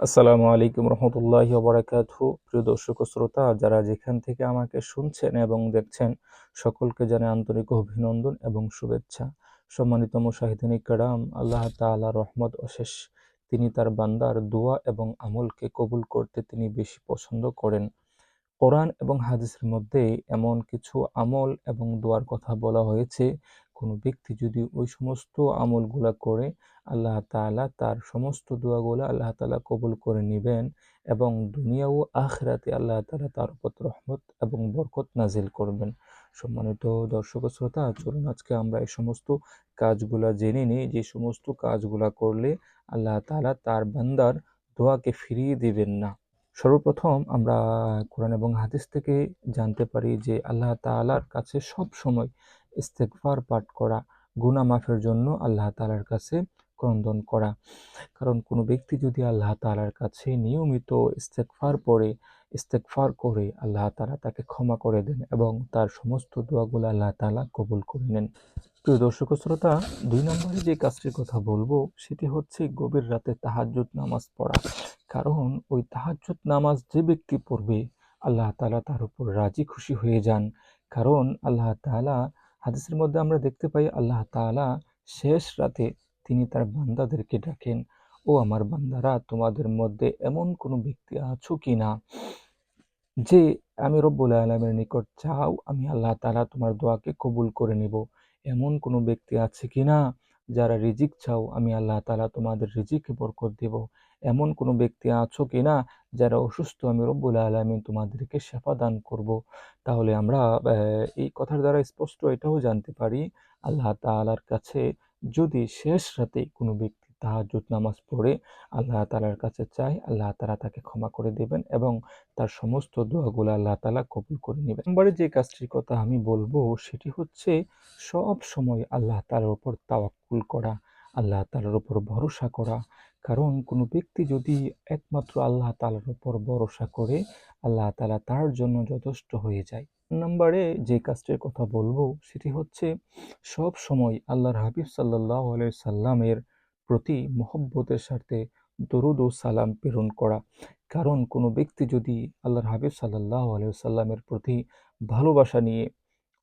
আসসালামু আলাইকুম রহমতুল্লাহি ওবরাকাতুহু প্রিয় দর্শক শ্রোতা, যারা যেখান থেকে আমাকে শুনছেন এবং দেখছেন, সকলকে জানাই আন্তরিক অভিনন্দন এবং শুভেচ্ছা। সম্মানিত মুশাহিদিনী কারাম আল্লাহ তাআলা রহমত অশেষ। তিনি তার বান্দার দোয়া এবং আমলকে কবুল করতে তিনি বেশি পছন্দ করেন। কোরআন এবং হাদিসের মধ্যে এমন কিছু আমল এবং দোয়ার কথা বলা হয়েছে কোনো ব্যক্তি যদি ওই সমস্ত আমলগুলা করে, আল্লাহ তাআলা তার সমস্ত দোয়াগুলা আল্লাহ তালা কবুল করে নেবেন এবং দুনিয়া ও আখরাতে আল্লাহ তালা তার উপর রহমত এবং বরকত নাজিল করবেন। সম্মানিত দর্শক শ্রোতা, চলুন আজকে আমরা এই সমস্ত কাজগুলা জেনে নিই। যে সমস্ত কাজগুলা করলে আল্লাহ তাআলা তার বান্দার দোয়াকে ফিরিয়ে দেবেন না। সর্বপ্রথম আমরা কোরআন এবং হাদিস থেকে জানতে পারি যে আল্লাহ তাআলার কাছে সব সময় ইস্তেগফার পাঠ করা, গুনাহ মাফের জন্য আল্লাহ তালার কাছে ক্রন্দন করা। কারণ কোনো ব্যক্তি যদি আল্লাহ তালার কাছে নিয়মিত ইস্তেগফার পড়ে, ইস্তেগফার করে আল্লাহ তালা তাকে ক্ষমা করে দেন এবং তার সমস্ত দোয়াগুলো আল্লাহ তালা কবুল করে নেন। প্রিয় দর্শক শ্রোতা, দুই নম্বরে যে কাজটির কথা বলব, সেটি হচ্ছে গভীর রাতে তাহাজ্জুদ নামাজ পড়া। কারণ ওই তাহাজ্জুদ নামাজ যে ব্যক্তি পড়বে, আল্লাহ তালা তার উপর রাজি খুশি হয়ে যান। কারণ আল্লাহ তাআলা হাদিসের মধ্যে আমরা দেখতে পাই আল্লাহ তালা শেষ রাতে তিনি তার বান্দাদেরকে ডাকেন, ও আমার বান্দারা, তোমাদের মধ্যে এমন কোনো ব্যক্তি আছো কি না যে আমি রব্বুল আলমের নিকট চাও আমি আল্লাহ তালা তোমার দোয়াকে কবুল করে নিব? এমন কোনো ব্যক্তি আছে কি না যারা রিজিক চাও, আমি আল্লাহ তালা তোমাদের রিজিককে বরকত দেব। এমন কোনো ব্যক্তি আছো কি না, যারা অসুস্থ, আমি রব্বুল আলমিন তোমাদেরকে সেবা দান করব। তাহলে আমরা এই কথার দ্বারা স্পষ্ট এটাও জানতে পারি, আল্লাহ তালার কাছে যদি শেষ রাতে কোনো ব্যক্তি তাহাজ্জুদ নামাজ পড়ে আল্লাহ তালার কাছে চায় আল্লাহ তাআলা তাকে ক্ষমা করে দেবেন এবং তার সমস্ত দোয়াগুলো আল্লাহ তালা কবুল করে নেবেন। নম্বরে যে কাজটির কথা আমি বলব সেটি হচ্ছে সব সময় আল্লাহ তাআলার উপর তাওয়াক্কুল করা, আল্লাহ তালার ওপর ভরসা করা। কারণ কোনো ব্যক্তি যদি একমাত্র আল্লাহ তালার ওপর ভরসা করে, আল্লাহ তালা তার জন্য যথেষ্ট হয়ে যায়। নম্বরে যে কাজটির কথা বলব সেটি হচ্ছে সব সময় আল্লাহর হাবিব সাল্লাহ সাল্লামের প্রতি মহব্বতের সাথে দরুদ ও সালাম প্রেরণ করা। কারণ কোনো ব্যক্তি যদি আল্লাহর হাবিব সাল্লাহ সাল্লামের প্রতি ভালোবাসা নিয়ে,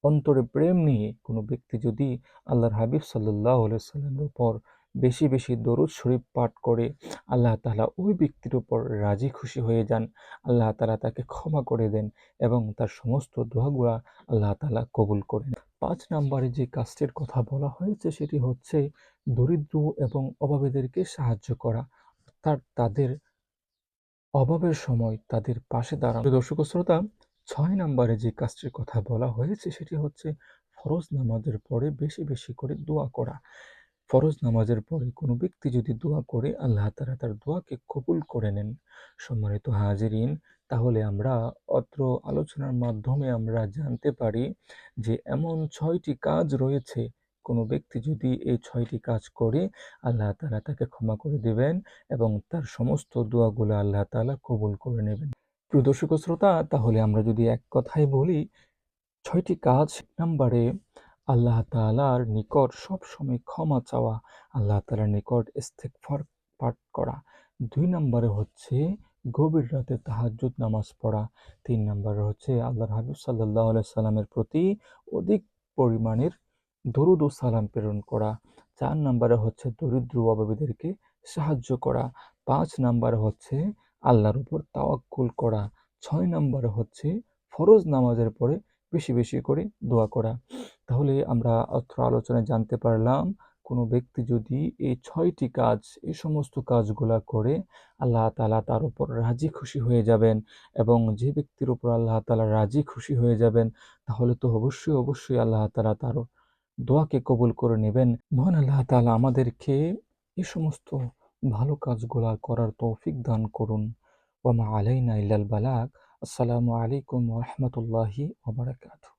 অন্তরে প্রেম নিয়ে কোনো ব্যক্তি যদি আল্লাহর হাবিব সাল্লাহ সাল্লামের উপর বেশি বেশি দরুদ শরীফ পাঠ করে, আল্লাহ তালা ওই ব্যক্তির উপর রাজি খুশি হয়ে যান। আল্লাহ তালা তাকে ক্ষমা করে দেন এবং তার সমস্ত দোয়াগুলা আল্লাহ তালা কবুল করেন। পাঁচ নম্বরে যে কাজটির কথা বলা হয়েছে সেটি হচ্ছে দরিদ্র এবং অভাবীদেরকে সাহায্য করা। অর্থাৎ তাদের অভাবের সময় তাদের পাশে দাঁড়ানো। দর্শক শ্রোতা, ছয় নম্বরে যে কাজটির কথা বলা হয়েছে সেটি হচ্ছে ফরজ নামাজের পরে বেশি বেশি করে দোয়া করা। ফরজ নামাজের পরে কোনো ব্যক্তি যদি দোয়া করে, আল্লাহ তারা তার দোয়াকে কবুল করে নেন। সম্মানিত হাজিরিন তাহলে আমরা অত্র আলোচনার মাধ্যমে আমরা জানতে পারি যে এমন ছয়টি কাজ রয়েছে, কোনো ব্যক্তি যদি এই ছয়টি কাজ করে, আল্লাহ তালা তাকে ক্ষমা করে দেবেন এবং তার সমস্ত দোয়াগুলো আল্লাহ তালা কবুল করে নেবেন। প্রিয় দর্শক শ্রোতা, তাহলে আমরা যদি এক কথায় বলি, ছয়টি কাজ নাম্বারে আল্লাহ তালার নিকট সবসময় ক্ষমা চাওয়া, আল্লাহ তালার নিকট ইস্তেকফার পাঠ করা। দুই নম্বরে হচ্ছে গভীর রাতে তাহাজুদ নামাজ পড়া তিন নম্বরে হচ্ছে আল্লাহর হাবিব সাল্লাহ সাল্লামের প্রতি অধিক পরিমাণের দরুদ ও সালাম প্রেরণ করা। চার নম্বরে হচ্ছে দরিদ্র অভাবীদেরকে সাহায্য করা। পাঁচ নম্বরে হচ্ছে আল্লাহর উপর তাওয়াক্কুল করা। ছয় নম্বরে হচ্ছে ফরজ নামাজের পরে বেশি বেশি করে দোয়া করা। তাহলে আমরা অত্র আলোচনায় জানতে পারলাম কোনো ব্যক্তি যদি এই ছয়টি কাজ, এই সমস্ত কাজগুলা করে, আল্লাহ তালা তার উপর রাজি খুশি হয়ে যাবেন এবং যে ব্যক্তির উপর আল্লাহ তালা রাজি খুশি হয়ে যাবেন, তাহলে তো অবশ্যই অবশ্যই আল্লাহ তালা তার দোয়াকে কবুল করে নেবেন। মহান আল্লাহ তালা আমাদেরকে এই সমস্ত ভালো কাজগুলা করার তৌফিক দান করুন। ওমা আলাইনা ইল্লাল বালাক আসসালামু আলাইকুম রহমতুল্লাহি ওবরাকাতু